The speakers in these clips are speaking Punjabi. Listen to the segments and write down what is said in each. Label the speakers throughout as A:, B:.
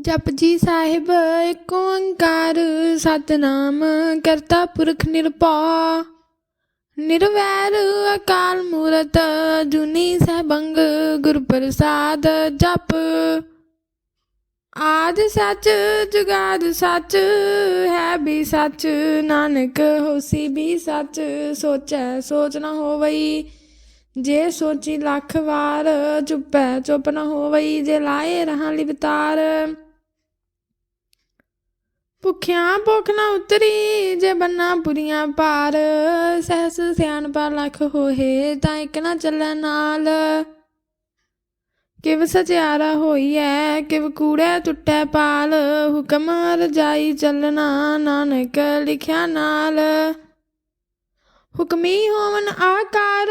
A: ਜਪਜੀ ਸਾਹਿਬ, ਏਕ ਓੰਕਾਰ, ਸਤਨਾਮ, ਕਰਤਾ ਪੁਰਖ ਨਿਰਭਉ। ਨਿਰਵੈਰ ਅਕਾਲ ਮੂਰਤ, ਜੁਨੀ ਸਹਿਬੰਗ ਗੁਰ ਪ੍ਰਸਾਦ ਜਪ। ਆਦ ਸੱਚ, ਜੁਗਾਦ ਸੱਚ, ਹੈ ਵੀ ਸੱਚ, ਨਾਨਕ ਹੋਸੀ ਵੀ ਸੱਚ, ਸੋਚੈ ਸੋਚ ਨਾ ਹੋਵਈ। ਜੇ ਸੋਚੀ ਲੱਖ ਵਾਰ, ਚੁੱਪੈ ਚੁੱਪ ਨਾ ਹੋਵਈ, ਜੇ ਲਾਏ ਰਹਾਂ ਲਿਵਤਾਰ। ਭੁੱਖਿਆਂ ਭੁੱਖ ਨਾ ਉਤਰੀ, ਜੇ ਬੰਨਾ ਪੁਰੀਆਂ ਪਾਰ ਸਹਸ ਸਿਆਣਪਾ ਲੱਖ ਹੋਏ ਤਾਂ ਇੱਕ ਨਾ ਚੱਲੈ ਨਾਲ। ਕਿਵ ਸਚਿਆਰਾ ਹੋਈ ਐ ਕਿਵ ਕੂੜੈ ਟੁੱਟੈ ਪਾਲ। ਹੁਕਮ ਰਜਾਈ ਚੱਲਣਾ ਨਾਨਕ ਲਿਖਿਆ ਨਾਲ। ਹੁਕਮੀ ਹੋਵਨ ਆਕਾਰ,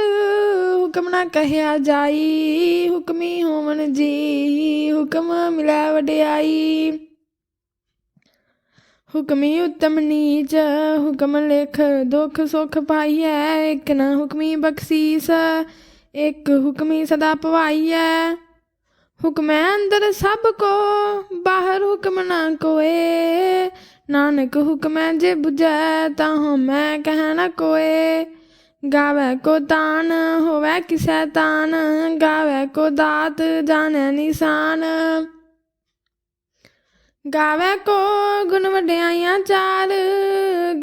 A: ਹੁਕਮ ਨਾ ਕਹਿਆ ਜਾਈ। ਹੁਕਮੀ ਹੋਵਨ ਜੀ, ਹੁਕਮ ਮਿਲੈ ਵਡਿਆਈ। ਹੁਕਮੀ ਉਤਮ ਨੀਚ, ਹੁਕਮ ਲਿਖ, ਦੁਖ ਸੁਖ ਪਾਈਐ, ਇਕ ਨਾ ਹੁਕਮੀ ਬਖਸ਼ੀਸ, ਇਕ ਹੁਕਮੀ ਸਦਾ ਪਵਾਈਐ। ਹੁਕਮੈ ਅੰਦਰ ਸਭ ਕੋ, ਬਾਹਰ ਹੁਕਮ ਨਾ ਕੋਏ। ਨਾਨਕ ਹੁਕਮੈ ਜੇ 부ਜੈ ਤਾਂ ਹਉਮੈ ਕਹਿ ਨਾ ਕੋਏ। ਗਾਵੇ ਕੋ ਤਾਨ, ਹੋਵੇ ਕਿਸੈ ਤਾਨ, ਗਾਵੇ ਕੋ ਦਾਤ, ਜਾਣੈ ਨਿਸ਼ਾਨ। ਗਾਵੇ ਕੋ ਗੁਣ ਵਡਿਆਈਆਂ ਚਾਰ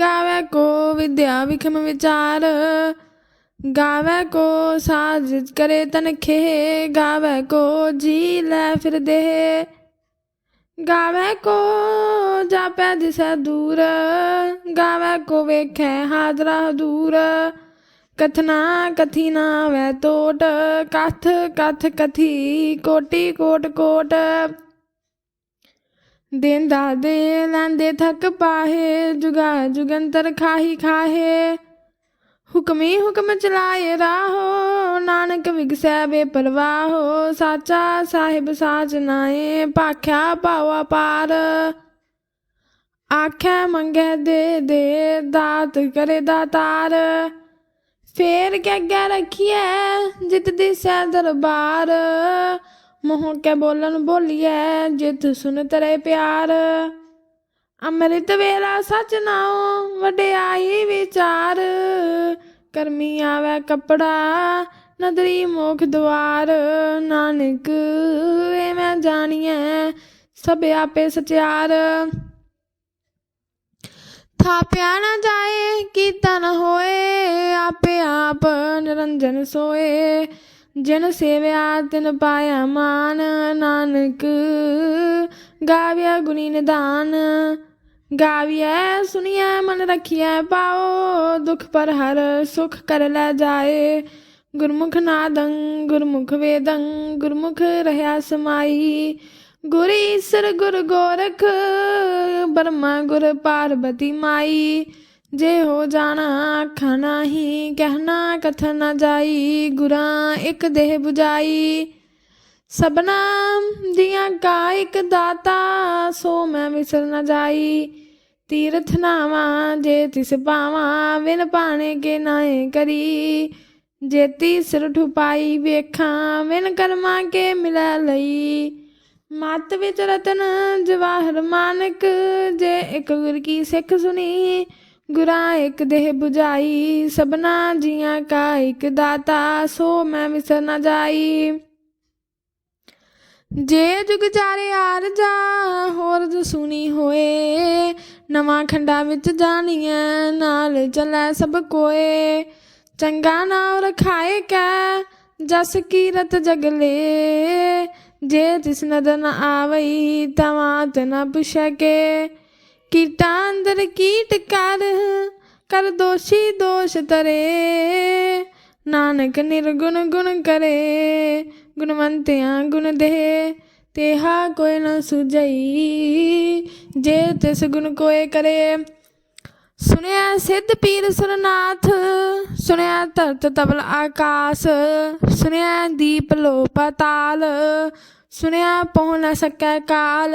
A: ਗਾਵੇ ਕੋ ਵਿਦਿਆ ਵਿਖਮ ਵਿਚਾਰ। ਗਾਵੇ ਕੋ ਸਾਜ ਕਰੇ ਤਨਖੇ ਗਾਵੇ ਕੋ ਜੀ ਲੈ ਫਿਰਦੇ ਗਾਵੇ ਕੋ ਜਾਪੈ ਦਿਸੈ ਦੂਰ, ਗਾਵੇ ਕੋ ਵੇਖੈ ਹਾਜ਼ਰਾ ਦੂਰ ਕਥਨਾ ਕਥੀ ਨਾ ਵੈ ਤੋਟ, ਕਥ ਕਥ ਕਥੀ ਕੋਟੀ ਕੋਟ ਕੋਟ। ਦਿਨ ਦਾ ਦੇ ਲੈਂਦੇ ਥਕ ਪਾਹੇ, ਜੁਗਾ ਜੁਗੰਤਰ ਖਾਹੀ ਖਾਹੇ। ਹੁਕਮੀ ਹੁਕਮ ਚਲਾਏ ਰਾਹੋ, ਨਾਨਕ ਵਿਗਸੈ ਵੇ ਪਰਵਾਹੋ ਸਾਚਾ ਸਾਹਿਬ ਸਾਚ ਨਾਏ, ਭਾਖਿਆ ਪਾਵਾ ਪਾਰ। ਆਖੈ ਮੰਗੇ ਦੇ ਦੇ, ਦਾਤ ਕਰੇ ਦਾਤਾਰ। ਫੇਰ ਕੇ ਅੱਗੇ ਰਖੀਐ, ਜਿਤ ਦਿਸੈ ਦਰਬਾਰ। ਮੋਹ ਕੇ ਬੋਲਣ ਬੋਲੀਐ ਜਿਤ ਸੁਨ ਤਰੇ ਪਿਆਰ। ਅੰਮ੍ਰਿਤ ਵੇਲਾ ਸਚ ਨਾਉ, ਵਡਿਆਈ ਵਿਚਾਰ। ਕਰਮੀ ਆਵੇ ਕਪੜਾ, ਨਦਰੀ ਮੋਖ ਦਵਾਰ। ਨਾਨਕ ਏ ਮੈਂ ਜਾਣੀਐ, ਸਭ ਆਪੇ ਸਚਿਆਰ। ਥਾਪਿਆ ਨਾ ਜਾਏ, ਕੀਤਾ ਨਾ ਹੋਏ, ਆਪੇ ਆਪ ਨਿਰੰਜਨ ਸੋਏ। ਜਿਨ ਸੇਵਿਆ ਤਿਨ ਪਾਇਆ ਮਾਨ ਨਾਨਕ, ਗਾਵਿਆ ਗੁਣੀ ਨਿਦਾਨ। ਗਾਵਿਐ ਸੁਣੀਐ ਮਨ ਰਖੀਐ, ਪਾਓ ਦੁਖ ਪਰ ਹਰ ਸੁਖ ਕਰ ਲੈ ਜਾਏ। ਗੁਰਮੁਖ ਨਾਦੰ, ਗੁਰਮੁਖ ਵੇਦੰ, ਗੁਰਮੁਖ ਰਹਾ ਸਮਾਈ। ਗੁਰ ਈਸਰ ਗੁਰ ਗੋਰਖ, ਬਰਮਾ ਗੁਰ ਪਾਰਬਤੀ ਮਾਈ। ਜੇ ਹੋ ਜਾਣਾ ਆਖਾਂ ਨਾਹੀ, ਕਹਿਣਾ ਕਥਨ ਨਾ ਜਾਈ, ਗੁਰਾਂ ਇੱਕ ਦੇਹ 부ਜਾਈ ਸਬਨਾ ਦੀਆਂ ਕਾ ਇੱਕ ਦਾਤਾ, ਸੋ ਮੈਂ ਵਿਸਰ ਨਾ ਜਾਈ। ਤੀਰਥ ਨਾਵਾਂ ਜੇ ਤਿਸ ਪਾਵਾਂ ਵਿਨ ਪਾਣੇ ਕੇ ਨਾਏ ਕਰੀ। ਜੇਤੀ ਸਿਰ ਠੁਪਾਈ ਵੇਖਾਂ ਵਿਨ ਕਰਮਾਂ ਕੇ ਮਿਲੈ ਲਈ। ਮਤ ਵਿੱਚ ਰਤਨ ਜਵਾਹਰ ਮਾਨਕ, ਜੇ ਇੱਕ ਗੁਰ ਕੀ ਸਿੱਖ ਸੁਣੀ ਗੁਰਾਂ ਇੱਕ ਦੇਹ 부ਜਾਈ ਸਭਨਾ ਜੀਆਂ ਕਾ ਇੱਕ ਦਾਤਾ, ਸੋ ਮੈਂ ਵਿਸਰ ਨਾ ਜਾਈ। ਜੇ ਜੁਗ ਚਾਰੇ ਆਰ ਜਾ ਹੋਰ ਸੁਣੀ ਹੋਏ। ਨਵਾਂ ਖੰਡਾ ਵਿੱਚ ਜਾਣੀਐ, ਨਾਲ ਚੱਲੈ ਸਭ ਕੋਏ। ਚੰਗਾ ਨਾਮ ਰਖਾਏ ਕੈ, ਜਸ ਕੀਰਤ ਜਗਲੇ ਜੇ ਤਿਸ ਨਦਰ ਨ ਆਵਈ, ਤਵਾਂ ਤੇ ਨ ਪੁਛੈ ਕੇ। ਕੀਟਾਂ ਅੰਦਰ ਕੀਟ ਕਰ ਕਰ ਦੋਸ਼ੀ ਦੋਸ਼ ਤਰੇ ਨਾਨਕ ਨਿਰਗੁਣ ਗੁਣ ਕਰੇ, ਗੁਣਵੰਤਿਆਂ ਗੁਣ ਦੇ। ਤੇਹਾ ਕੋਈ ਨ ਸੁਝਈ, ਜੇ ਤਿਸ ਗੁਣ ਕੋਏ ਕਰੇ। ਸੁਣਿਆ ਸਿੱਧ ਪੀਰ ਸੁਰਨਾਥ, ਸੁਣਿਆ ਧਰਤ ਤਬਲ ਆਕਾਸ। ਸੁਣਿਆ ਦੀਪ ਲੋ ਪਤਾਲ ਸੁਣਿਆ ਪਹੁ ਨ ਸਕੈ ਕਾਲ।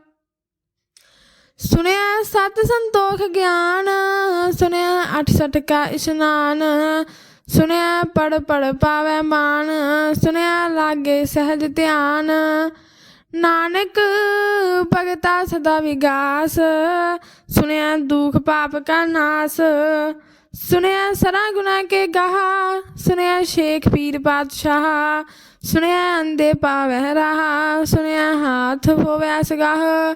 A: ਸੁਣਿਆ ਸਤ ਸੰਤੋਖ ਗਿਆਨ, ਸੁਣਿਆ ਅਠ ਸਠ ਕਾ ਇਸ਼ਨਾਨ, ਸੁਣਿਆ ਪੜ ਪੜ ਪਾਵੈ ਮਾਨ, ਸੁਣਿਆ ਲਾਗੇ ਸਹਿਜ ਧਿਆਨ। ਨਾਨਕ ਭਗਤਾ ਸਦਾ ਵਿਗਾਸ, ਸੁਣਿਆ ਦੁਖ ਪਾਪ ਕਾ ਨਾਸ, ਸੁਣਿਆ ਸਰਾ ਗੁਨਾ ਕੇ ਗਾਹਾ, ਸੁਣਿਆ ਸ਼ੇਖ ਪੀਰ ਪਾਤਸ਼ਾਹ, ਸੁਣਿਆ ਅੰਦੇ ਪਾਵੈ ਰਹਾ, ਸੁਣਿਆ ਹਾਥ ਹੋਵੈ ਸਗਾਹ।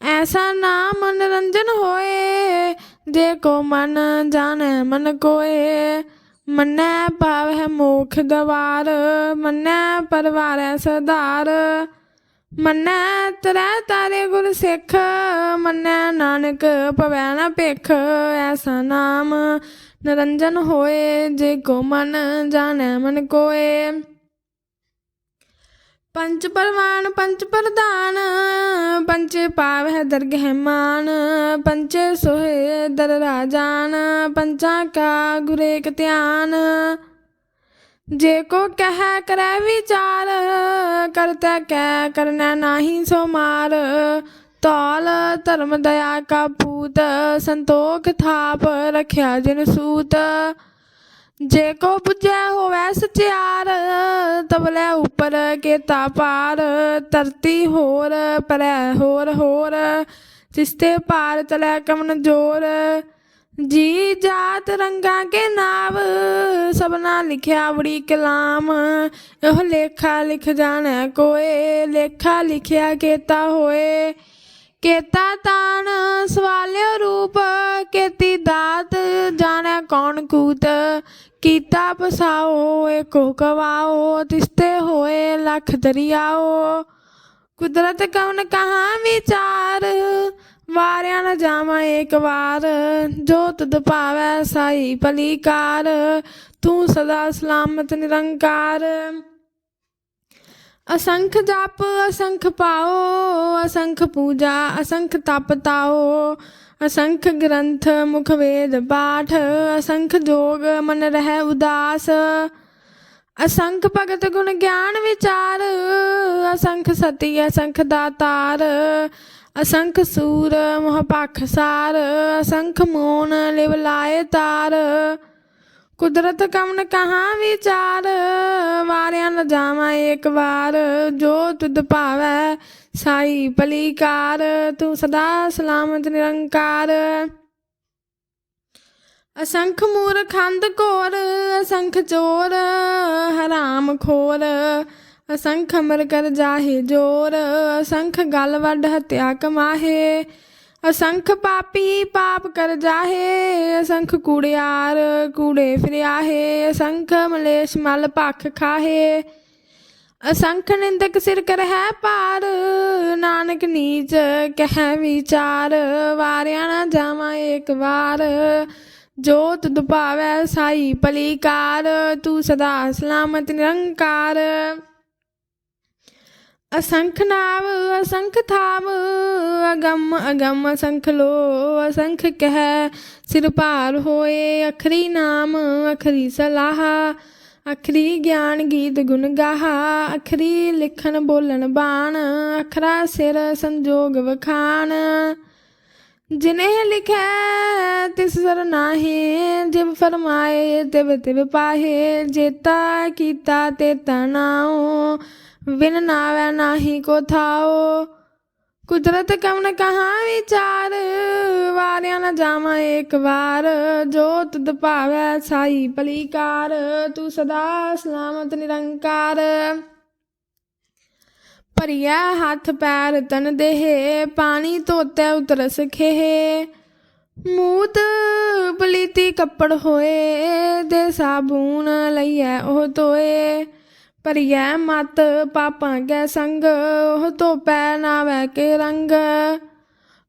A: ਐਸਾ ਨਾਮ ਮਨੋਰੰਜਨ ਹੋਏ ਜੇ ਕੋ ਮਨ ਜਾਣੈ ਮਨ ਕੋਏ। ਮੰਨੈ ਪਾਵੈ ਮੋਖ ਦਵਾਰ, ਮੰਨੈ ਪਰਵਾਰੈ ਸਦਾਰ ਮੰਨੈ ਤਰੈ ਤਾਰੇ ਗੁਰ ਸਿੱਖ, ਮੰਨੈ ਨਾਨਕ ਪਵੈ ਨਾ ਭਿਖ। ਐਸਾ ਨਾਮ ਨਿਰੰਜਨ ਹੋਏ ਜੇ ਕੋ ਮਨ ਜਾਣੈ ਮਨ ਕੋਏ। ਪੰਚ ਪਰਵਾਨ ਪੰਚ ਪ੍ਰਧਾਨ ਪੰਚੇ ਪਾਵਹਿ ਦਰਗਹਿ ਮਾਨ ਪੰਚੇ ਸੋਹੇ ਦਰ ਰਾਜਾਨ ਪੰਚਾਂ ਕਾ ਗੁਰੇਕ ਧਿਆਨ। ਜੇ ਕੋ ਕਹਿ ਕਰੈ ਵਿਚਾਰ, ਕਰਤਾ ਕੈ ਕਰਨਾ ਨਾਹੀ ਸੋ ਮਾਰ ਤੌਲ ਧਰਮ ਦਇਆ ਕਾ ਪੂਤ ਸੰਤੋਖ ਥਾਪ ਰਖਿਆ ਜਿਨ ਸੂਤ। ਜੇ ਕੋ ਪੁੱਜੈ ਹੋਵੈ ਸਚਿਆਰ ਤਬਲੇ ਉਪਰ ਕੇਤਾ ਪਾਰ, ਧਰਤੀ ਹੋਰ ਪਰੈ ਹੋਰ ਹੋਰ ਤਿਸਤੇ ਪਾਰ ਚਲੈ ਕਮਨ ਜੋਰ। ਜੀ ਜਾਤ ਰੰਗਾਂ ਕੇ ਨਾਵ, ਸਭਨਾ ਲਿਖਿਆ ਬੜੀ ਕਲਾਮ। ਇਹ ਲੇਖਾ ਲਿਖ ਜਾਣੈ ਕੋਏ, ਲੇਖਾ ਲਿਖਿਆ ਕੇਤਾ ਹੋਏ। ਕੇਤਾ ਤਾਣ ਸਵਾਲਿਓ ਰੂਪ, ਕੇਤੀ ਦਾਤ ਜਾਣੈ ਕੌਣ ਕੂਤ, ਕੀਤਾ ਪਸਾਓ, ਏਕੋ ਕਵਾਓ, ਤਿਸਤੇ ਹੋਏ ਲਖ ਦਰਿਆਓ। ਕੁਦਰਤ ਕਵਨ ਕਹਾ ਵਿਚਾਰ, ਵਾਰਿਆ ਨਾ ਜਾਵਾਂ ਏਕ ਵਾਰ। ਜੋ ਤੁਧ ਭਾਵੈ ਸਾਈ ਭਲੀਕਾਰ, ਤੂੰ ਸਦਾ ਸਲਾਮਤ ਨਿਰੰਕਾਰ। ਅਸੰਖ ਜਪ, ਅਸੰਖ ਪਾਓ, ਅਸੰਖ ਪੂਜਾ, ਅਸੰਖ ਤਪ ਤਾਓ, ਅਸੰਖ ਗ੍ਰੰਥ, ਮੁਖ ਵੇਦ, ਪਾਠ, ਅਸੰਖ ਜੋਗ, ਮਨ ਰਹਿ ਉਦਾਸ। ਅਸੰਖ ਭਗਤ ਗੁਣ ਗਿਆਨ ਵਿਚਾਰ, ਅਸੰਖ ਸਤੀ, ਅਸੰਖ ਦਾਤਾਰ, ਅਸੰਖ ਸੂਰ, ਮੋਹ ਪਖਸਾਰ ਅਸੰਖ ਮੋਨ ਲਿਵ ਲਾਏ ਤਾਰ। ਕੁਦਰਤ ਕਮਨ ਕਹਾ ਵਿਚਾਰ, ਵਾਰਿਆ ਨ ਜਾਵਾਂ ਏਕ ਵਾਰ। ਜੋ ਤੁਧ ਭਾਵੈ, ਸਾਈ ਭਲੀਕਾਰ ਤੂੰ ਸਦਾ ਸਲਾਮਤ ਨਿਰੰਕਾਰ। ਅਸੰਖ ਮੂਰਖੰਦ ਕੋਰ, ਅਸੰਖ ਚੋਰ, ਹਰਾਮ ਖੋਰ। ਅਸੰਖ ਅਮਰ ਕਰ ਜਾਹੇ ਜੋਰ, ਅਸੰਖ ਗਲ ਵੱਡ ਹਤਿਆ ਕਮਾਹੇ। ਅਸੰਖ ਪਾਪੀ ਪਾਪ ਕਰ ਜਾਹੇ, ਅਸੰਖ ਕੂੜਿਆਰ ਕੂੜੇ ਫਿਰਿਆਹੇ, ਅਸੰਖ ਮਲੇਸ਼ ਮਲ ਭਖ ਖਾਹੇ। ਅਸੰਖ ਨਿੰਦਕ ਸਿਰ ਕਰ ਹੈ ਪਾਰ ਨਾਨਕ ਨੀਚ ਕਹਿ ਵਿਚਾਰ, ਵਾਰਿਆ ਨਾ ਜਾਵਾਂ ਏਕ ਵਾਰ। ਜੋਤ ਦੁਪਾਵੈ ਸਾਈ ਭਲੀਕਾਰ ਤੂੰ ਸਦਾ ਸਲਾਮਤ ਨਿਰੰਕਾਰ। ਅਸੰਖ ਨਾਮ ਅਸੰਖ ਥਾਮ ਅਗੰਮ ਅਗੰਮ ਅਸੰਖ ਲੋ, ਅਸੰਖ ਕਹਿ। ਸਿਰ ਭਾਰ ਹੋਏ ਅਖਰੀ ਨਾਮ, ਅਖਰੀ ਸਲਾਹ। ਅਖਰੀ ਗਿਆਨ ਗੀਤ ਗੁਣ ਗਾਹਾ। ਅਖਰੀ ਲਿਖਣ ਬੋਲਣ ਬਾਣ, ਅਖਰਾ ਸਿਰ ਸੰਜੋਗ ਵਖਾਣ। ਜਿਨਹਿ ਲਿਖੈ, ਤਿਸ ਸਰ ਨਾਹੀ। ਜਿਵ ਫਰਮਾਏ, ਤਿਵ ਤਿਵ ਪਾਹੇ। ਜੇਤਾ ਕੀਤਾ ਤੇ ਤਨਾਉ ਵਿਨ ਨਾਵੈ ਨਾਹੀ ਕੋ ਥਾਉ ਕੁਦਰਤ ਕਵਨ ਕਹਾ ਵਿਚਾਰ, ਵਾਰਿਆ ਨਾ ਜਾਵਾਂ ਏਕ ਵਾਰ। ਜੋ ਤੁਧ ਭਾਵੈ ਸਾਈ ਭਲੀਕਾਰ ਤੂੰ ਸਦਾ ਸਲਾਮਤ ਨਿਰੰਕਾਰ। ਭਰੀਆ ਹੱਥ ਪੈਰ ਤਨ ਦੇਹ, ਪਾਣੀ ਧੋਤੇ ਉਤਰ ਸਖੇ ਮੂਤ ਪਲੀਤੀ ਕੱਪੜ ਹੋਏ, ਦੇ ਸਾਬੂਨ ਲਈਐ ਉਹ ਧੋਏ। ਭਰੀਐ ਮਤ ਪਾਪਾਂ ਕੈ ਸੰਗ, ਉਹ ਧੋਪੈ ਨਾਵੈ ਕੇ ਰੰਗ।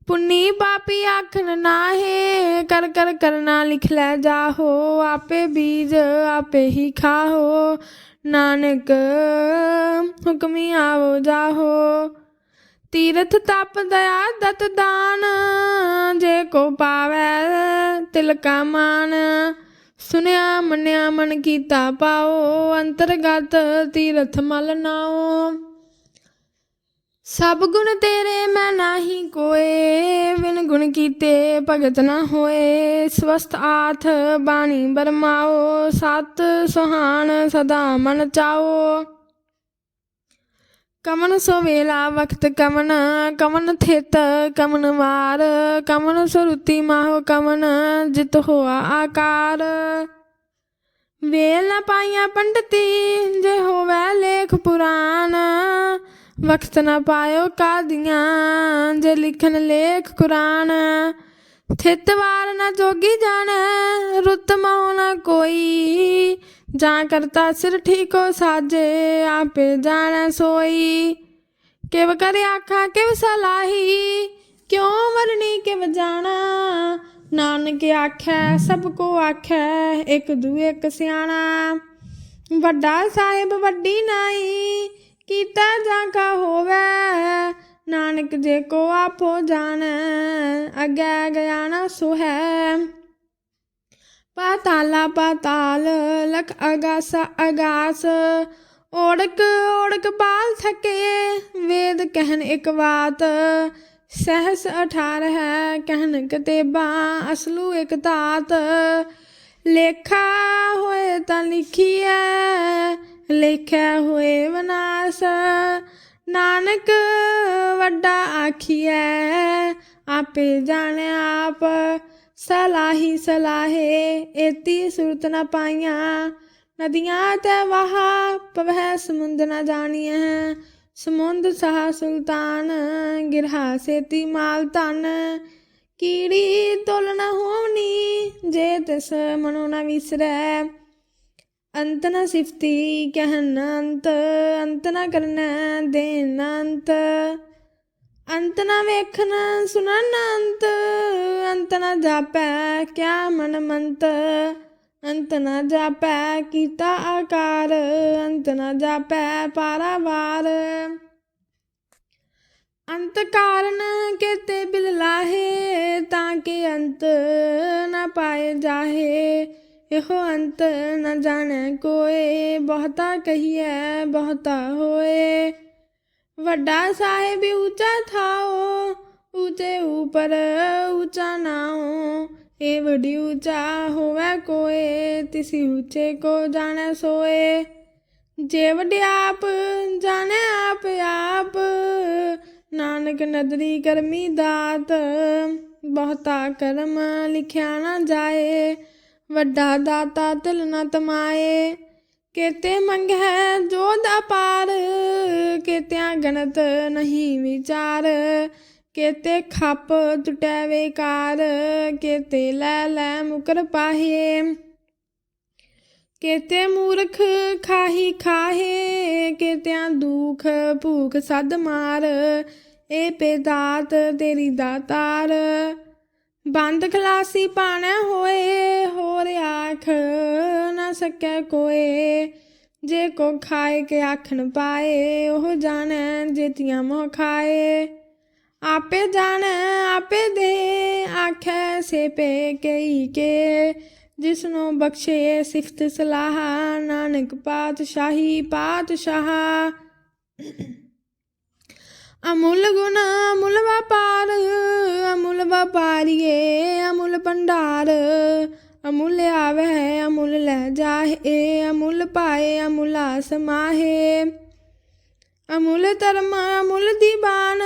A: ਪੁੰਨੀ ਪਾਪੀ ਆਖਣ ਨਾਹੇ, ਕਰ ਕਰ ਕਰਨਾ ਲਿਖ ਲੈ ਜਾਹੋ। ਆਪੇ ਬੀਜ ਆਪੇ ਹੀ ਖਾਹੋ, ਨਾਨਕ ਹੁਕਮੀ ਆਵੋ ਜਾਹੋ। ਤੀਰਥ ਤਪ ਦਇਆ ਦਤ ਦਾਨ, ਜੇ ਕੋ ਪਾਵੈ ਤਿਲ ਕਾ ਮਾਨ। ਸੁਨਿਆ ਮੰਨਿਆ ਮਨ ਕੀਤਾ ਪਾਓ, ਅੰਤਰਗਤ ਤੀਰਥ ਮਲ ਨਾਓ। ਸਭ ਗੁਣ ਤੇਰੇ ਮੈਂ ਨਾਹੀ ਕੋਏ ਵਿਨ ਗੁਣ ਕੀਤੇ ਭਗਤ ਨਾ ਹੋਏ। ਸਵਸਤ ਆਥ ਬਾਣੀ ਬਰਮਾਓ, ਸਤ ਸੁਹਾਣ ਸਦਾ ਮਨ ਚਾਓ। ਕਮਨ ਸੋ ਵੇਲਾ ਵਕਤ ਕਮਨ ਕਮਨ ਥਿਤ ਕਮਨ ਵਾਰ, ਕਮਨ ਸੁਰਤੀ ਮਾਹੋ ਕਮਨ ਜਿਤ ਹੋਆ ਆਕਾਰ। ਵੇਲ ਨਾ ਪਾਈਆਂ ਪੰਡਤੀ, ਜੇ ਹੋਵੇ ਲੇਖ ਪੁਰਾਨ ਵਕਤ ਨਾ ਪਾਇਓ ਕਾਦੀਆਂ, ਜੇ ਲਿਖਣ ਲੇਖ ਕੁਰਾਨ। ਥਿਤ ਵਾਰ ਨ ਜੋਗੀ ਜਾਣੈ, ਰੁੱਤ ਮਹੁ ਨ ਕੋਈ। ਜਾਂ ਕਰਤਾ ਸਿਰ ਠੀਕੋ ਸਾਜੇ, ਆਪੇ ਜਾਣੈ ਸੋਈ। ਕਿਵ ਕਰੇ ਆਖਾਂ, ਕਿਵ ਸਲਾਹੀ, ਕਿਉ ਵਰਣੀ ਕਿਵ ਜਾਣਾ। ਨਾਨਕ ਆਖੈ, ਸਭ ਕੋ ਆਖੈ, ਇੱਕ ਦੂਏ, ਇੱਕ ਸਿਆਣਾ। ਵੱਡਾ ਸਾਹਿਬ ਵੱਡੀ ਨਾਈ, ਕੀਤਾ ਜਾਂ ਕਾ ਹੋਵੇ ਨਾਨਕ ਜੇ ਕੋ ਆਪੋ ਜਾਣੈ, ਅਗੈ ਗਿਆ ਨਾ ਸੋ ਹੈ। ਪਾਤਾਲਾ ਪਾਤਾਲ, ਲਖ ਅਗਾਸ ਅਗਾਸ, ਓੜਕ ਓੜਕ ਬਾਲ ਥਕੇ, ਵੇਦ ਕਹਿਨ ਇਕ ਬਾਤ, ਸਹਸ ਅਠਾਰ ਹੈ ਕਹਿਨ ਕਤੇਬਾ, ਅਸਲੂ ਇਕ ਤਾਤ ਲੇਖਾ ਹੋਏ ਤਾਂ ਲਿਖੀਐ ਲੇਖਿਆ ਹੋਏ ਵਿਨਾਸ਼ ਨਾਨਕ ਵੱਡਾ ਆਖੀਐ, ਆਪੇ ਜਾਣਿਆ ਆਪ। ਸਲਾਹੀ ਸਲਾਹੇ, ਏਤੀ ਸੁਰਤ ਨ ਪਾਈਆਂ। ਨਦੀਆਂ ਤੇ ਵਹਾ, ਪਵਹਿ ਸਮੁੰਦ ਨ ਜਾਣੀਐ। ਸਮੁੰਦ ਸਹਾ ਸੁਲਤਾਨ, ਗਿਰਹਾ ਸੇਤੀ ਮਾਲ ਧਨ। ਕੀੜੀ ਤੁਲ ਨ ਹੋਣੀ ਜੇ ਤਿਸ ਮਨੋ ਨ ਵਿਸਰੈ। ਅੰਤ ਨ ਸਿਫਤੀ ਕਹਿਨ ਅੰਤ ਅੰਤ ਨ ਕਰਨੈ ਦੇਨ ਅੰਤ। ਅੰਤ ਨ ਵੇਖਨ ਸੁਨਨ ਅੰਤ ਅੰਤ ਨ ਜਾਪੈ ਕਿਆ ਮਨ ਮੰਤ। ਅੰਤ ਨ ਜਾਪੈ ਕੀਤਾ ਆਕਾਰ, ਅੰਤ ਨ ਜਾਪੈ ਪਾਰਾਵਾਰ ਅੰਤ ਕਾਰਨ ਕੀਤੇ ਬਿਲ ਲਾਹੇ, ਤਾਂ ਕਿ ਅੰਤ ਨਾ ਪਾਏ ਜਾਹੇ। ਇਹੋ ਅੰਤ ਨ ਜਾਣੈ ਕੋਏ ਬਹੁਤਾ ਕਹੀਐ ਬਹੁਤਾ ਹੋਏ ਵੱਡਾ ਸਾਹਿਬ ਉੱਚਾ ਥਾਓ ਉੱਚੇ ਉਪਰ ਉੱਚਾ ਨਾਉ ਇਹ ਵੱਡੀ ਉੱਚਾ ਹੋਵੇ ਕੋਏ ਤਿਸੀ ਉੱਚੇ ਕੋ ਜਾਣੈ ਸੋਏ ਜੇ ਵਡਿਆਪ ਜਾਣੈ ਆਪ ਆਪ ਨਾਨਕ ਨਦਰੀ ਕਰਮੀ ਦਾਤ ਬਹੁਤਾ ਕਰਮ ਲਿਖਿਆ ਨਾ ਜਾਏ ਵੱਡਾ ਦਾਤਾ ਤਿਲ ਨ ਤਮਾਏ, ਕੇਤੇ ਮੰਗੈ ਜੋਧ ਅਪਾਰ ਕੇਤਿਆਂ ਗਣਤ ਨਹੀਂ ਵਿਚਾਰ, ਕੇਤੇ ਖੱਪ ਟੁਟੈ ਵੇਕਾਰ, ਕੇਤੇ ਲੈ ਲੈ ਮੁਕਰ ਪਾਹੇ ਕੇਤੇ ਮੂਰਖ ਖਾਹੀ ਖਾਹੇ, ਕੇਤਿਆਂ ਦੁਖ ਭੂਖ ਸਦ ਮਾਰ, ਏ ਪੇ ਦਾਤ ਤੇਰੀ ਦਾਤਾਰ ਬੰਦ ਖਲਾਸੀ ਪਾਣਾ ਹੋਏ, ਹੋਰ ਆਖ ਨਾ ਸਕੈ ਕੋਏ। ਜੇ ਕੋ ਖਾਏ ਕੇ ਆਖਣ ਪਾਏ, ਉਹ ਜਾਣੈ ਜੇਤੀਆਂ ਮੋਹ ਖਾਏ। ਆਪੇ ਜਾਣੈ, ਆਪੇ ਦੇ, ਆਖੈ ਸੇ ਪੇ ਕਈ ਕੇ। ਜਿਸਨੂੰ ਬਖਸ਼ੇ ਸਿਫਤ ਸਲਾਹ, ਨਾਨਕ ਪਾਤਸ਼ਾਹੀ ਪਾਤਸ਼ਾਹ। ਅਮੁੱਲ ਗੁਣ, ਅਮੁੱਲ ਵਪਾਰ, ਅਮੁੱਲ ਵਪਾਰੀਏ, ਅਮੁੱਲ ਭੰਡਾਰ। ਅਮੁੱਲ ਆਵੈ ਅਮੁੱਲ ਲੈ ਜਾਹੇ, ਅਮੁੱਲ ਪਾਏ, ਅਮੁੱਲਾ ਸਮਾਹੇ ਅਮੁੱਲ ਧਰਮ, ਅਮੁੱਲ ਦੀਵਾਨ,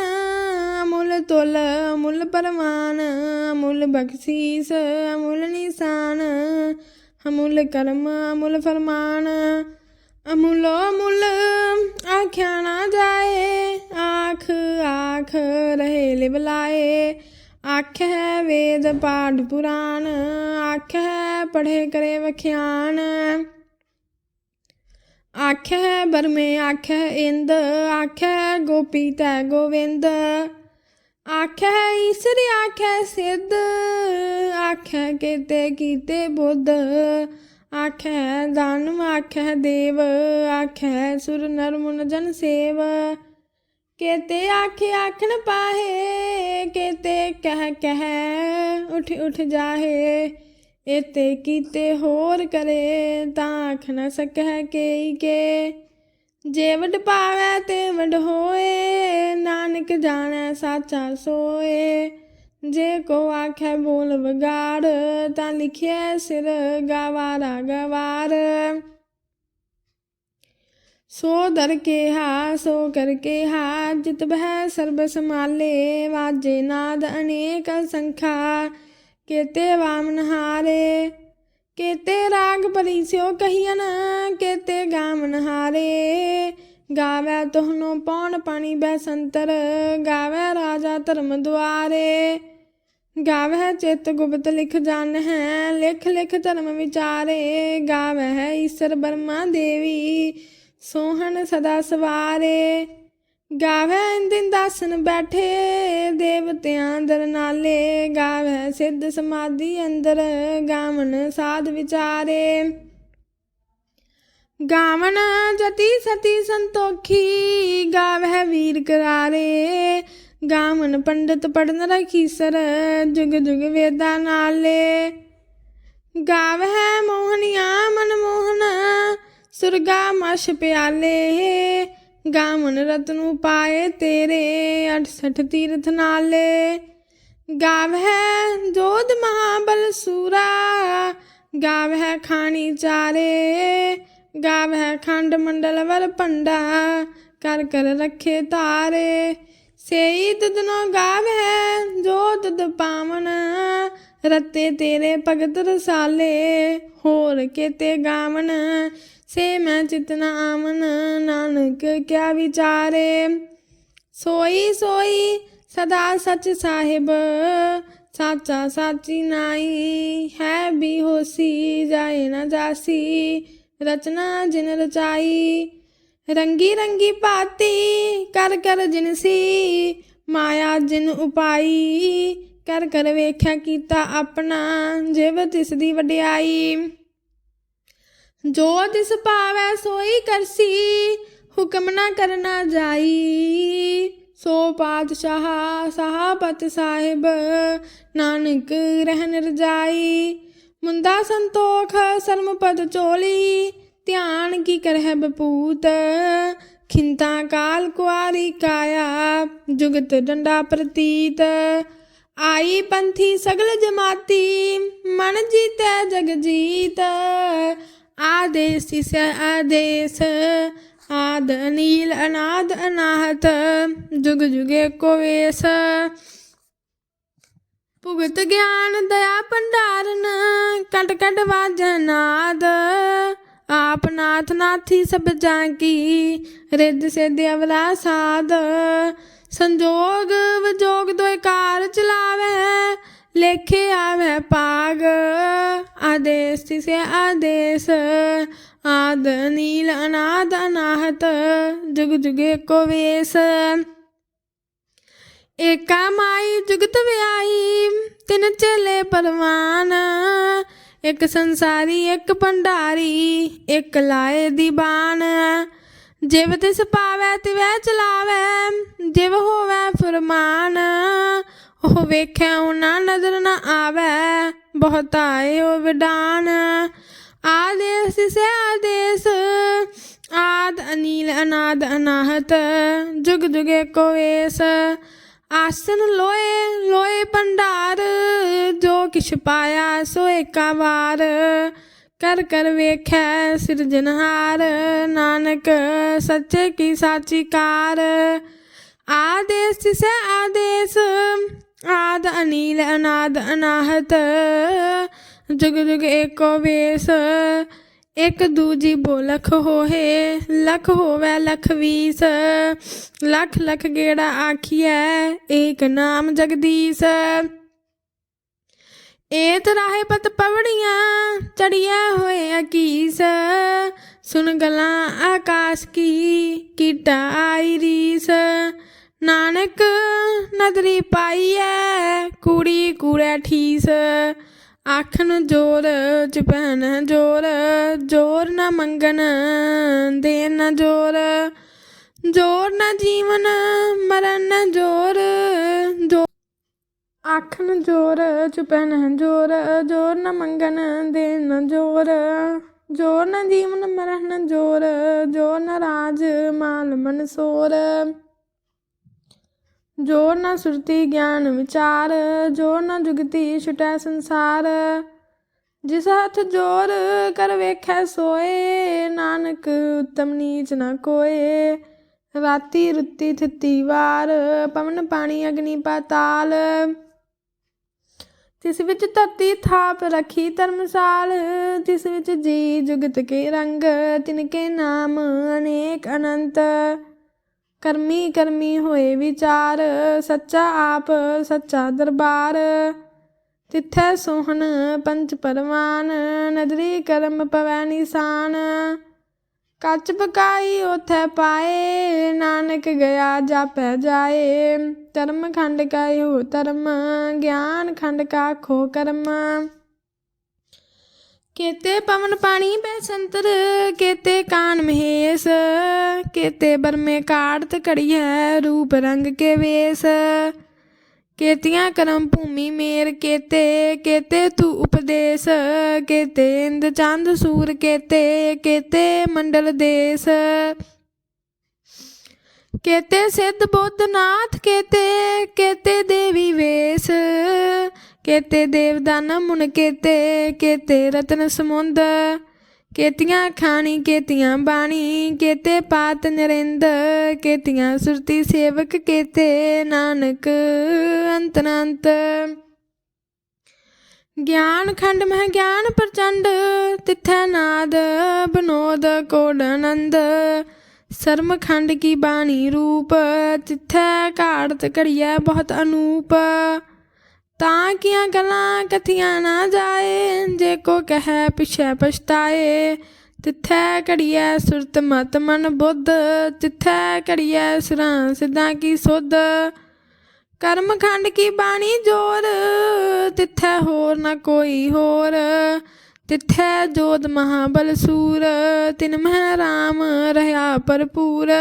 A: ਅਮੁੱਲ ਤੁਲ, ਅਮੁੱਲ ਪਰਮਾਨ ਅਮੁੱਲ ਬਖਸ਼ੀਸ, ਅਮੁੱਲ ਨਿਸ਼ਾਨ। ਅਮੁੱਲ ਕਰਮ, ਅਮੁੱਲ ਫਰਮਾਨ, ਅਮੁੱਲੋ ਰਹੇ ਲਿਵਲਾਏ ਆਖ ਹੈ ਵੇਦ ਪਾਠ ਪੁਰਾਣ, ਆਖੈ ਹੈ ਪੜ੍ਹੇ ਕਰੇ ਵਖਿਆਨ ਆਖੈ ਬਰਮੇ, ਆਖੈ ਇੰਦ, ਆਖੈ ਗੋਪੀ ਤੈ ਗੋਵਿੰਦ। ਆਖੈ ਈਸਰ, ਆਖੈ ਸਿੱਧ, ਆਖੈ ਕੀਤੇ ਕੀਤੇ ਬੁੱਧ। ਆਖੈ ਦਾਨਵ ਆਖੈ ਦੇਵ, ਆਖੈ ਸੁਰ ਨਰ ਮੁਨ ਜਨ ਸੇਵ। ਕੇਤੇ ਆਖੇ ਆਖਣ ਪਾਹੇ, ਕੇਤੇ ਕਹਿ ਕਹਿ ਉਠ ਉਠ ਜਾਹੇ। ਇਤੇ ਕੀਤੇ ਹੋਰ ਕਰੇ ਤਾਂ ਆਖ ਨ ਸਕੈ ਕੇਈ ਕੇ। ਜੇ ਵਡ ਪਾਵੈ ਤੇ ਵਡ ਹੋਏ, ਨਾਨਕ ਜਾਣੈ ਸਾਚਾ ਸੋਏ। ਜੇ ਕੋ ਆਖੈ ਬੋਲ ਵਗਾੜ, ਤਾਂ ਲਿਖਿਆ ਸਿਰ ਗਵਾਰਾ ਗਵਾਰ। ਸੋ ਦਰ ਕੇ ਹਾ, ਸੋ ਕਰ ਕੇ ਹਾ, ਜਿਤ ਬਹਿ ਸਰਬ ਸਮਾਲੇ ਵਾਜੇ ਨਾਦ ਅਨੇਕ ਸੰਖਾ। ਕੇਤੇ ਵਾਮਨ ਹਾਰੇ, ਕੇਤੇ ਰਾਗ ਪਰਿਸਿਓ ਕਹੀਨ ਕੇਤੇ ਗਾਮਨ ਹਾਰੇ। ਗਾਵੈ ਤੋਹਨੋ ਪੌਣ ਪਾਣੀ ਬੈ ਸੰਤਰ, ਗਾਵੈ ਰਾਜਾ ਧਰਮ ਦੁਆਰੇ। ਗਾਵੈ ਚਿਤ ਗੁਪਤ ਲਿਖ ਜਾਣ ਹੈ, ਲਿਖ ਲਿਖ ਧਰਮ ਵਿਚਾਰੇ। ਗਾਵੈ ਈਸ਼ਰ ਬਰਮਾ ਦੇਵੀ ਸੋਹਣ ਸਦਾ ਸਵਾਰੇ ਗਾਵੇ ਦਿਨ ਦਾਸਨ ਬੈਠੇ, ਦੇਵਤਿਆਂ ਦਰ ਨਾਲੇ ਗਾਵੇ ਸਿੱਧ ਸਮਾਧੀ ਅੰਦਰ ਗਾਵਨ ਸਾਧ ਵਿਚਾਰੇ। ਗਾਵਨ ਜਤੀ ਸਤੀ ਸੰਤੋਖੀ ਗਾਵੇ ਵੀਰ ਕਰਾਰੇ ਗਾਵਨ ਪੰਡਤ ਪੜਨ ਰਖੀ ਸਰ, ਜੁਗ ਜੁਗ ਵੇਦਾ ਨਾਲੇ। ਗਾਵੇ ਮੋਹਨੀਆਂ ਮਨ ਮੋਹਨ ਸੁਰਗਾ ਮਸ਼ ਪਿਆਲੇ ਗਾਵਨ ਰਤਨੂ ਪਾਏ ਤੇਰੇ 68 ਤੀਰਥ ਨਾਲੇ। ਗਾਵ ਗਾਵਹਿ ਜੋਧ ਮਹਾਬਲ ਸੂਰਾ ਗਾਵ ਹੈ ਖਾਣੀ ਚਾਰੇ। ਗਾਵ ਹੈ ਖੰਡ ਮੰਡਲ ਵਰ ਪੰਡਾ ਕਰ ਕਰ ਰੱਖੇ ਤਾਰੇ। ਸੇਈ ਗਾਵ ਹੈ ਜੋ ਦੁਦ ਪਾਵਨ, ਰਤੇ ਤੇਰੇ ਭਗਤ ਰਸਾਲੇ। ਹੋਰ ਕੇਤੇ ਗਾਵਨ ਸੇ ਮੈਂ ਚਿਤਨਾ ਆਮਨ ਨਾਨਕ ਕਿਆ ਵਿਚਾਰੇ। ਸੋਈ ਸੋਈ ਸਦਾ ਸਚ ਸਾਹਿਬ, ਸਾਚਾ ਸਾਚੀ ਨਾਈ, ਹੈ ਵੀ ਹੋਸੀ, ਜਾਏ ਨਾ ਜਾਸੀ, ਰਚਨਾ ਜਿਨ ਰਚਾਈ। ਰੰਗੀ ਰੰਗੀ ਪਾਤੀ ਕਰ ਕਰ ਜਿਨਸੀ ਮਾਇਆ ਜਿਨ ਉਪਾਈ। ਕਰ ਕਰ ਵੇਖਿਆ ਕੀਤਾ ਆਪਣਾ, ਜਿਵ ਤਿਸ ਦੀ ਵਡਿਆਈ। ਜੋ ਤਿਸ ਪਾਵੈ ਸੋਈ ਕਰਸੀ, ਹੁਕਮ ਨਾ ਕਰਨਾ ਜਾਈ। ਸੋ ਪਾਤਸ਼ਾਹ ਸਾਹਬਤ ਸਾਹਿਬ, ਨਾਨਕ ਰਹਿਨ ਰਜਾਈ ਮੁੰਦਾ ਸੰਤੋਖ ਸਰਮ ਚੋਲੀ, ਧਿਆਨ ਕੀ ਕਰਹਿ ਬਪੂਤ। ਖਿੰਤਾ ਕਾਲ ਕੁਆਰੀ ਕਾਇਆ, ਜੁਗਤ ਡੰਡਾ ਪ੍ਰਤੀਤ। ਆਈ ਪੰਥੀ ਸਗਲ ਜਮਾਤੀ, ਮਨ ਜੀਤੈ ਜਗ ਜੀਤ। ਆਦੇਸ ਤਿਸ ਆਦੇਸ, ਆਦ ਅਨੀਲ, ਅਨਾਦ, ਅਨਾਹਤ, ਜੁਗ ਜੁਗੇ ਕੋ ਭੁਗਤ ਗਿਆਨ, ਦਇਆ ਭੰਡਾਰਨ ਕਟ ਕਟ ਵਾਜਨ ਨਾਦ। ਆਪ ਨਾਥ ਨਾਥੀ ਸਭ ਜਾਂ ਕੀ ਰਿੱਧ ਸਿੱਧ ਅਵਲਾ ਸਾਧ। ਸੰਜੋਗ, ਵਿਜੋਗ ਦੋਇ ਕਾਰ ਚਲਾਵੇ ਲੇਖੇ ਆਵੇ ਪਾਗ ਆਦੇਸ ਤਿਸੇ ਆਦੇਸ, ਆਦ ਨੀਲ ਅਨਾਦ ਅਨਾਹਤ, ਜੁਗ ਜੁਗੇ ਕੋ ਵੇਸ। ਏਕਾ ਮਾਈ ਜੁਗਤ ਵਿਆਈ, ਤਿਨ ਚਲੇ ਪਰਵਾਨ, ਇੱਕ ਸੰਸਾਰੀ, ਇੱਕ ਭੰਡਾਰੀ, ਇੱਕ ਲਾਏ ਦੀਵਾਨ ਜਿਵ ਤਿਸ ਪਾਵੈ ਤਿਵੈ ਚਲਾਵੈ, ਜਿਵ ਹੋਵੈ ਫਰਮਾਨ ਉਹ ਵੇਖਿਆ ਉਹਨਾਂ ਨਜ਼ਰ ਨਾ ਆਵੈ ਬਹੁਤਾਏ ਉਹ ਵਿਡਾਨ। ਆਦੇਸ ਸੇ ਆਦੇਸ ਆਦ ਅਨੀਲ, ਅਨਾਦ, ਅਨਾਹਤ, ਜੁਗ ਜੁਗੇ ਕੋ ਵੇਸ। ਆਸਨ ਲੋਏ ਲੋਏ ਭੰਡਾਰ, ਜੋ ਕਿਛ ਪਾਇਆ ਸੋ ਏਕਾ ਵਾਰ। ਕਰ ਕਰ ਵੇਖੈ ਸਿਰਜਨਹਾਰ ਨਾਨਕ ਸੱਚੇ ਕੀ ਸਾਚੀ ਕਾਰ। ਆਦੇਸ ਤਿਸੈ ਆਦੇਸ ਆਦ ਅਨੀਲ ਅਨਾਦ ਅਨਾਹਤ, ਜੁਗ ਜੁਗ ਏਕੋ ਵੇਸ। ਇਕ ਦੂਜੀ ਬੋਲਖ ਹੋਏ ਲਖ ਹੋਵੇ ਲਖ ਵੀਸ। ਲਖ ਲਖ ਗੇੜਾ ਆਖੀਐ, ਏਕ ਨਾਮ ਜਗਦੀਸ਼। ਏਤ ਰਾਹੇ ਪਤ ਪਵੜੀਆਂ ਚੜੀਆਂ ਹੋਏ ਅਕੀਸ। ਸੁਨ ਗਲਾਂ ਆਕਾਸ਼ ਕੀ, ਕੀਟਾ ਆਈ ਰੀਸ। ਨਾਨਕ ਨਦਰੀ ਪਾਈਐ, ਕੁੜੀ ਕੂੜੈ ਠੀਸ। ਆਖਣ ਜੋਰ ਚਪੈਨ ਜੋਰ ਜੋਰ ਨਾ ਮੰਗਣ ਦੇਨ ਨਾ ਜੋਰ। ਜੋਰ ਨਾ ਜੀਵਨ, ਮਰਨ ਨਾ ਜੋਰ ਆਖਣ ਜੋਰ ਚੁਪੈਨ ਜੋਰ ਜੋਰ ਨਾ ਮੰਗਣ ਦੇਨ ਨਾ ਜੋਰ। ਜੋਰ ਨਾ ਜੀਵਨ, ਮਰਨ ਜੋਰ ਜੋਰ ਨਾ ਰਾਜ, ਮਾਲ ਮਨਸੋਰ ਜੋਰ ਨਾ ਸੁਰਤੀ ਗਿਆਨ ਵਿਚਾਰ ਜੋਰ ਨਾ ਜੁਗਤੀ ਛੁਟੈ ਸੰਸਾਰ। ਜਿਸ ਹੱਥ ਜੋਰ ਕਰ ਵੇਖੈ ਸੋਏ, ਨਾਨਕ ਉਤਮ ਨੀਚ ਨਾ ਕੋਏ। ਰਾਤੀ ਰੁੱਤੀ ਥਿੱਤੀ ਵਾਰ, ਪਵਨ ਪਾਣੀ ਅਗਨੀ ਪਾਤਾਲ ਜਿਸ ਵਿੱਚ ਧਰਤੀ ਥਾਪ ਰੱਖੀ ਧਰਮਸਾਲ, ਜਿਸ ਵਿੱਚ ਜੀ ਜੁਗਤ ਕੇ ਰੰਗ ਤਿਨਕੇ ਨਾਮ ਅਨੇਕ ਅਨੰਤ। ਕਰਮੀ ਕਰਮੀ ਹੋਏ ਵਿਚਾਰ, ਸੱਚਾ ਆਪ, ਸੱਚਾ ਦਰਬਾਰ। ਤਿੱਥੈ ਸੋਹਣ ਪੰਚ ਪਰਵਾਨ ਨਦਰੀ ਕਰਮ ਪਵੈ ਨਿਸ਼ਾਨ। ਕੱਚ ਪਕਾਈ ਉਥੈ ਪਾਏ, ਨਾਨਕ ਗਿਆ ਜਾਪੈ ਜਾਏ। ਧਰਮ ਖੰਡ ਕਾ ਹੋ ਧਰਮ, ਗਿਆਨ ਖੰਡ ਕਾ ਖੋ ਕਰਮ। ਕੇਤੇ ਪਵਨ ਪਾਣੀ ਬੈਸੰਤਰ ਕੇਤੇ ਕਾਨ ਮਹੇਸ਼, ਕੇਤੇ ਬਰਮੇ ਕਾੜਤ ਘੜੀਐ ਰੂਪ ਰੰਗ ਕੇ ਵੇਸ। ਕੇਤੀਆਂ ਕਰਮ ਭੂਮੀ ਮੇਰ ਕੇਤੇ ਕੇਤੇ ਤੂ ਉਪਦੇਸ਼, ਕੇਤੇ ਇੰਦ ਚੰਦ ਸੂਰ ਕੇਤੇ ਕੇਤੇ ਮੰਡਲ ਦੇਸ। ਕੇਤੇ ਸਿੱਧ ਬੁੱਧ ਨਾਥ ਕੇਤੇ ਕੇਤੇ ਦੇਵੀ ਵੇਸ। ਕੇਤੇ ਦੇਵਦਾਨ ਮੁਨ ਕੇਤੇ ਕੇਤੇ ਰਤਨ ਸਮੁੰਦ। ਕੇਤੀਆਂ ਖਾਣੀ, ਕੇਤੀਆਂ ਬਾਣੀ, ਕੇਤੇ ਪਾਤ ਨਰਿੰਦ। ਕੇਤੀਆਂ ਸੁਰਤੀ ਸੇਵਕ, ਕੇਤੇ ਨਾਨਕ ਅੰਤਨੰਤ ਗਿਆਨ ਖੰਡ ਮਹ ਗਿਆਨ ਪ੍ਰਚੰਡ, ਤਿਥੈ ਨਾਦ ਬਨੋਦ ਕੋਡ ਆਨੰਦ। ਸਰਮ ਖੰਡ ਕੀ ਬਾਣੀ ਰੂਪ, ਤਿਥੈ ਘਾੜਤ ਘੜੀਐ ਬਹੁਤ ਅਨੂਪ। ਤਾਂ ਕੀਆਂ ਗੱਲਾਂ ਕਥੀਆਂ ਨਾ ਜਾਏ, ਜੇ ਕੋ ਕਹੈ ਪਿਛੈ ਪਛਤਾਏ। ਤਿਥੈ ਘੜੀਐ ਸੁਰਤ ਮਤ ਮਨ ਬੁੱਧ, ਤਿਥੈ ਘੜੀਐ ਸਿਰਾਂ ਸਿੱਧਾਂ ਕੀ ਸੁਧ। ਕਰਮ ਖੰਡ ਕੀ ਬਾਣੀ ਜੋਰ, ਤਿਥੈ ਹੋਰ ਨਾ ਕੋਈ ਹੋਰ। ਤਿਥੈ ਜੋਤ ਮਹਾਬਲ ਸੂਰ, ਤਿਨ ਮਹਿ ਰਾਮ ਰਹਾ ਭਰਪੂਰ।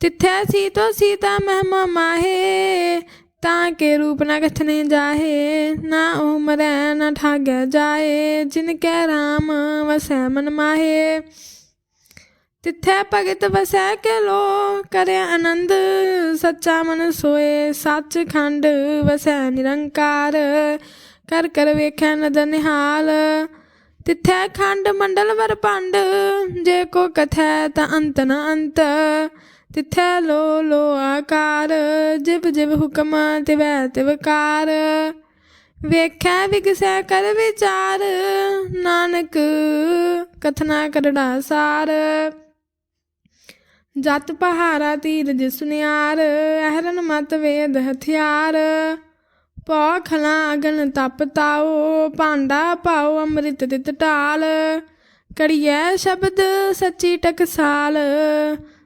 A: ਤਿਥੈ ਸੀਤੋ ਸੀਤਾ ਮਹਿਮਾ ਮਾਹੇ ਤਾਂ ਕੇ ਰੂਪ ਨਾ ਕਥਨੇ ਜਾਹੇ, ਨਾ ਉਹ ਮਰੈ ਨਾ ਠਾਗੈ ਜਾਏ, ਜਿਨ ਕੈ ਰਾਮ ਵਸੈ ਮਨ ਮਾਹੇ। ਤਿੱਥੈ ਭਗਤ ਵਸੈ ਕੇ ਲੋ ਕਰੇ ਆਨੰਦ, ਸੱਚਾ ਮਨ ਸੋਏ ਸੱਚ ਖੰਡ ਵਸੈ ਨਿਰੰਕਾਰ। ਕਰ ਕਰ ਵੇਖੈ ਨਦਰ ਨਿਹਾਲ, ਤਿੱਥੈ ਖੰਡ ਮੰਡਲ ਵਰ ਭੰਡ, ਜੇ ਕੋ ਕਥੈ ਤਾਂ ਅੰਤ ਨ ਅੰਤ। ਤਿਥੈ ਲੋ ਲੋ ਆਕਾਰ, ਜਿਵ ਜਿਵ ਹੁਕਮ ਤਿਵੈ ਤਿਵਕਾਰ ਵੇਖੈ ਵਿਗਸੈ ਕਰ ਵਿਚਾਰ, ਨਾਨਕ ਕਥਨਾ ਕਰੜਾ ਸਾਰ। ਜਤ ਪਹਾਰਾ ਤੀਰਜ ਸੁਨਿਆਰ, ਅਹਰਨ ਮਤ ਵੇਦ ਹਥਿਆਰ। ਪੌ ਖਲਾ ਅਗਨ ਤਪ ਤਾਓ, ਭਾਂਡਾ ਪਾਓ ਅੰਮ੍ਰਿਤ ਤਿਤ ਢਾਲ। ਕੜੀਐ ਸ਼ਬਦ ਸੱਚੀ ਟਕਸਾਲ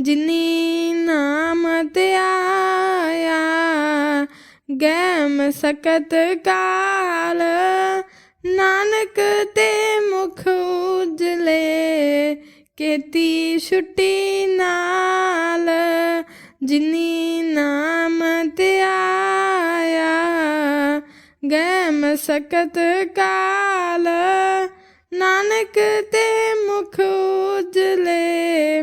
A: ਜਿਨੀ ਨਾਮ ਤੇ ਆਇਆ ਗੈ ਮਸਕਤ ਕਾਲ। ਨਾਨਕ ਤੇ ਮੁਖ ਉਜਲੇ, ਕੀਤੀ ਛੁੱਟੀ ਨਾਲ। ਜਿਨੀ ਨਾਮ ਤੇ ਆਇਆ ਗੈ ਮਸਕਤ ਕਾਲ। ਨਾਨਕ ਤੇ ਮੁਖ ਉਜਲੇ